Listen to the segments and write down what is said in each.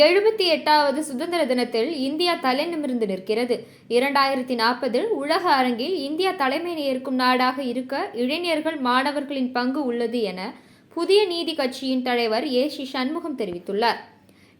எழுபத்தி எட்டாவது சுதந்திர தினத்தில் இந்தியா தலை நிமிர்ந்து நிற்கிறது. இரண்டாயிரத்தி நாற்பதில் உலக அரங்கில் இந்தியா தலைமை ஏற்கும் நாடாக இருக்க இளைஞர்கள் மாணவர்களின் பங்கு உள்ளது என புதிய நீதி கட்சியின் தலைவர் ஏ சி சண்முகம் தெரிவித்துள்ளார்.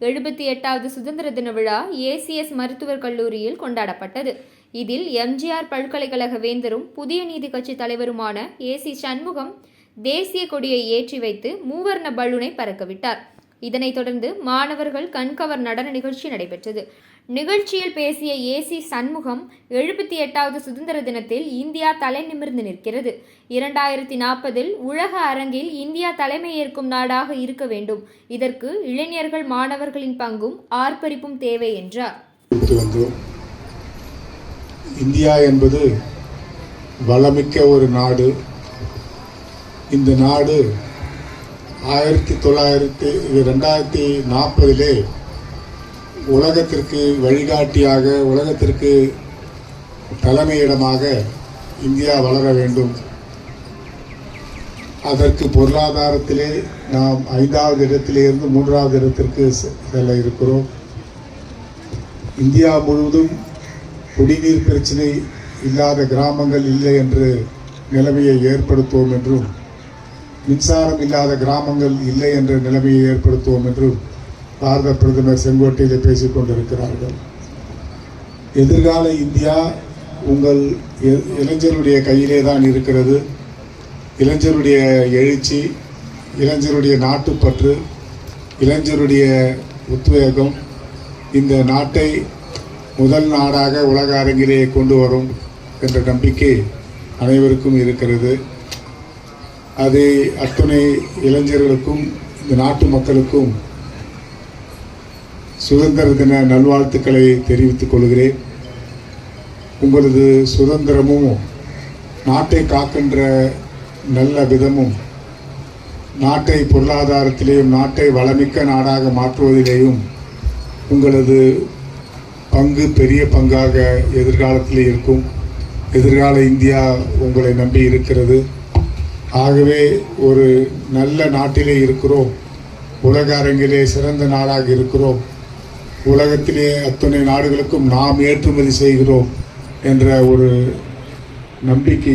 எழுபத்தி எட்டாவது சுதந்திர தின விழா ஏசிஎஸ் மருத்துவர் கல்லூரியில் கொண்டாடப்பட்டது. இதில் எம்ஜிஆர் பல்கலைக்கழக வேந்தரும் புதிய நீதி கட்சி தலைவருமான ஏ சி சண்முகம் தேசிய கொடியை ஏற்றி வைத்து மூவர்ண பலூனை பறக்கவிட்டார். இதனைத் தொடர்ந்து மாணவர்கள் கண்கவர் நடன நிகழ்ச்சி நடைபெற்றது. நிகழ்ச்சியில் பேசிய ஏசி சண்முகம் எழுபத்தி எட்டாவது சுதந்திர தினத்தில் இந்தியா தலை நிமிர்ந்து நிற்கிறது. இரண்டாயிரத்தி நாற்பதில் உலக அரங்கில் இந்தியா தலைமை ஏற்கும் நாடாக இருக்க வேண்டும். இதற்கு இளைஞர்கள் மாணவர்களின் பங்கும் ஆர்ப்பரிப்பும் தேவை என்றார். இந்தியா என்பது வளமிக்க ஒரு நாடு. இந்த நாடு ஆயிரத்தி தொள்ளாயிரத்தி ரெண்டாயிரத்தி நாற்பதிலே உலகத்திற்கு வழிகாட்டியாக உலகத்திற்கு தலைமையிடமாக இந்தியா வளர வேண்டும். அதற்கு பொருளாதாரத்திலே நாம் ஐந்தாவது இடத்திலிருந்து மூன்றாவது இடத்திற்கு செல்ல இருக்கிறோம். இந்தியா முழுவதும் குடிநீர் பிரச்சனை இல்லாத கிராமங்கள் இல்லை என்று நிலைமையை ஏற்படுத்துவோம் என்றும் மின்சாரம் இல்லாத கிராமங்கள் இல்லை என்ற நிலைமையை ஏற்படுத்துவோம் என்றும் பாரத பிரதமர் செங்கோட்டையிலே பேசிக் கொண்டிருக்கிறார்கள். எதிர்கால இந்தியா உங்கள் இளைஞருடைய கையிலே தான் இருக்கிறது. இளைஞருடைய எழுச்சி இளைஞருடைய நாட்டுப்பற்று இளைஞருடைய உத்வேகம் இந்த நாட்டை முதல் நாடாக உலக அரங்கிலேயே கொண்டு வரும் என்ற நம்பிக்கை அனைவருக்கும் இருக்கிறது. அதை அத்துணை இளைஞர்களுக்கும் இந்த நாட்டு மக்களுக்கும் சுதந்திர தின நல்வாழ்த்துக்களை தெரிவித்துக் கொள்கிறேன். உங்களது சுதந்திரமும் நாட்டை காக்கின்ற நல்ல விதமும் நாட்டை பொருளாதாரத்திலேயும் நாட்டை வளமிக்க நாடாக மாற்றுவதிலேயும் உங்களது பங்கு பெரிய பங்காக எதிர்காலத்தில் இருக்கும். எதிர்கால இந்தியா உங்களை நம்பி இருக்கிறது. ஆகவே ஒரு நல்ல நாட்டிலே இருக்கிறோம். உலக அரங்கிலே சிறந்த நாடாக இருக்கிறோம். உலகத்திலே அத்துணை நாடுகளுக்கும் நாம் ஏற்றுமதி செய்கிறோம் என்ற ஒரு நம்பிக்கை